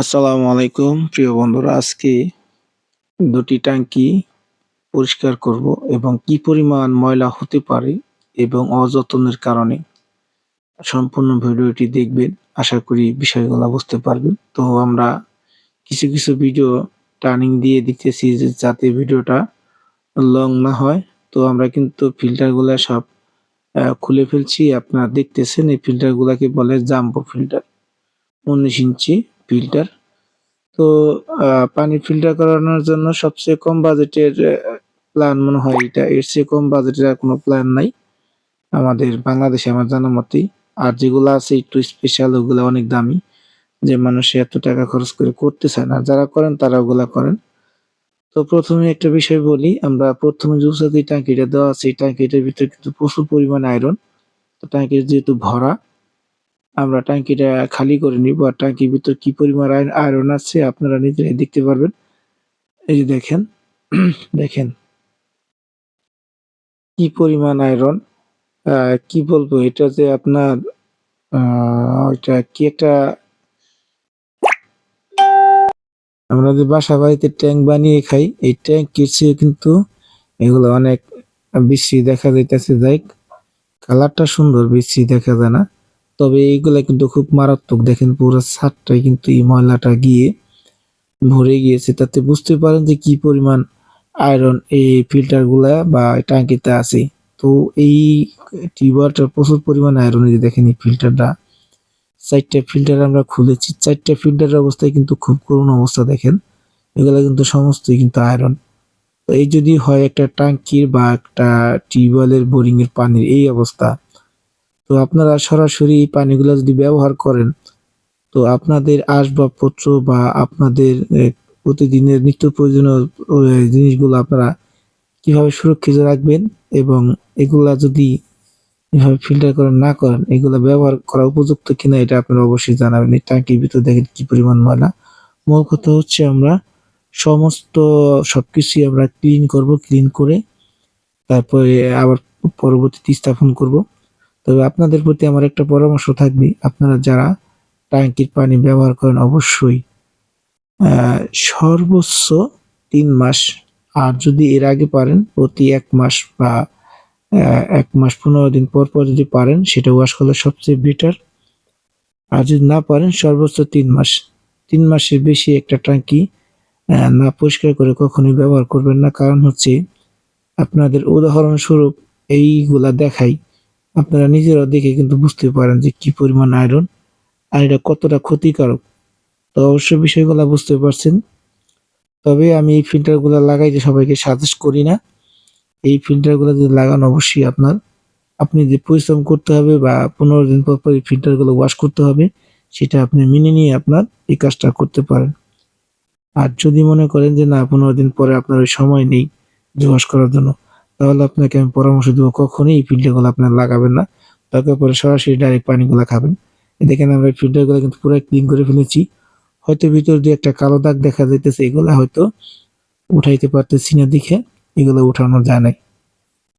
আসসালামু আলাইকুম, প্রিয় বন্ধুরা। আজকে দুটি ট্যাঙ্কি পরিষ্কার করব এবং কি পরিমাণ ময়লা হতে পারে এবং অযত্নের কারণে সম্পূর্ণ ভিডিওটি দেখবেন। আশা করি বিষয়গুলো বুঝতে পারবেন। তো আমরা কিছু কিছু ভিডিও টার্নিং দিয়ে দিতেছি যাতে ভিডিওটা লং না হয়। তো আমরা কিন্তু ফিল্টারগুলো সব খুলে ফেলছি। আপনারা দেখতেছেন এই ফিল্টারগুলোকে বলে জাম্বো ফিল্টার। উনিশ ইঞ্চি ফিল্টার তো পানি ফিল্টার করানোর জন্য সবচেয়ে কম বাজেটের প্ল্যান মনে হয় এটা। এর চেয়ে কম বাজেটের আর কোনো প্ল্যান নাই আমাদের বাংলাদেশে, আমার জানা মতেই। আর যেগুলো আছে একটু স্পেশাল ওগুলো অনেক দামি, যে মানুষ এত টাকা খরচ করে করতে চায় না। যারা করেন, তারা ওগুলা করেন। তো প্রথমে একটা বিষয় বলি, আমরা প্রথমে যে ট্যাঙ্কিটা দেওয়া আছে, এই ট্যাঙ্কিটার ভিতরে কিন্তু প্রচুর পরিমাণে আয়রন তো ট্যাঙ্কির যেহেতু ভরা আমরা ট্যাঙ্কিটা খালি করে নিব আর ট্যাঙ্কির ভিতর কি পরিমাণ আয়রন আছে আপনারা নিজেরাই দেখতে পারবেন। এই যে দেখেন দেখেন। কি পরিমাণ আয়রন। কি বলব, এটা যে আপনার এটা কি একটা আমরা যে বাসা বাড়িতে ট্যাঙ্ক বানিয়ে খাই, এই ট্যাঙ্কের চেয়ে কিন্তু এগুলো অনেক বেশি দেখা যাইতেছে। যাই কালারটা সুন্দর, বেশি দেখা যায় না। তবে এইগুলা কিন্তু খুব মারাত্মক। দেখেন পুরো ছাদটাই কিন্তু এই ময়লাটা গিয়ে ভরে গিয়েছে। তাতে বুঝতে পারেন যে কি পরিমাণ আয়রন এই ফিল্টারগুলা বা ট্যাঙ্কিতে আছে। তো এই টিউবওয়েলটার প্রচুর পরিমাণ আয়রন এই যে দেখেন এই ফিল্টারটা চারটা ফিল্টার আমরা খুলেছি। চারটা ফিল্টারের অবস্থায় কিন্তু খুব করুণ অবস্থা দেখেন। এগুলা কিন্তু সমস্তই কিন্তু আয়রন এই যদি হয় একটা ট্যাঙ্কির বা একটা টিউবওয়েলের বোরিংয়ের পানির এই অবস্থা তো আপনারা সরাসরি পানিগুলো যদি ব্যবহার করেন, তো আপনাদের আসবাবপত্র বা আপনাদের প্রতিদিনের নিত্য প্রয়োজনীয় জিনিসগুলো আপনারা কীভাবে সুরক্ষিত রাখবেন এবং এগুলা যদি এভাবে ফিল্টার করে না করেন, এগুলো ব্যবহার করা উপযুক্ত কিনা এটা আপনারা অবশ্যই জানাবেন। এই ট্যাঙ্কির ভিতর দেখেন কি পরিমাণ ময়লা। মূল কথা হচ্ছে আমরা সমস্ত সবকিছুই আমরা ক্লিন করব, ক্লিন করে তারপরে আবার পরবর্তীতে স্থাপন করব। তবে আপনাদের প্রতি আমার একটা পরামর্শ থাকবে। আপনারা যারা ট্যাঙ্কির পানি ব্যবহার করেন, অবশ্যই সর্বোচ্চ তিন মাস, আর যদি এর আগে পারেন, প্রতি এক মাস বা এক মাস পনেরো দিন পর পর যদি পারেন, সেটা ওয়াশ করলে সবচেয়ে বেটার আর যদি না পারেন, সর্বোচ্চ তিন মাস। তিন মাসের বেশি একটা ট্যাঙ্কি না পরিষ্কার করে কখনোই ব্যবহার করবেন না। কারণ হচ্ছে, আপনাদের উদাহরণস্বরূপ এইগুলা দেখাই। আপনারা নিজেরাও দেখে কিন্তু বুঝতে পারেন যে কি পরিমাণ আয়রন আর এটা কতটা ক্ষতিকারক। তো অবশ্যই বিষয়গুলো বুঝতে পারছেন। তবে আমি এই ফিল্টারগুলো লাগাইতে সবাইকে সাজেস্ট করি না। এই ফিল্টারগুলো যদি লাগানো অবশ্যই আপনার, আপনি যে পরিশ্রম করতে হবে বা পনেরো দিন পর পর এই ফিল্টারগুলো ওয়াশ করতে হবে, সেটা আপনি মেনে নিয়ে আপনার এই কাজটা করতে পারেন। আর যদি মনে করেন যে না, পনেরো দিন পরে আপনার ওই সময় নেই যে ওয়াশ করার জন্য তাহলে আপনাকে আমি পরামর্শ দেবো, কখনই এই ফিল্টারগুলো আপনার লাগাবেন না। দরকার পরে সরাসরি ডাইরেক্ট পানিগুলো খাবেন। দেখেন আমরা ফিল্টারগুলো কিন্তু পুরো ক্লিন করে ফেলেছি। হয়তো ভিতর দিয়ে একটা কালো দাগ দেখা যাইতেছে, এগুলা হয়তো উঠাইতে পারতেছি না দেখে, এগুলো উঠানো যায় নাই।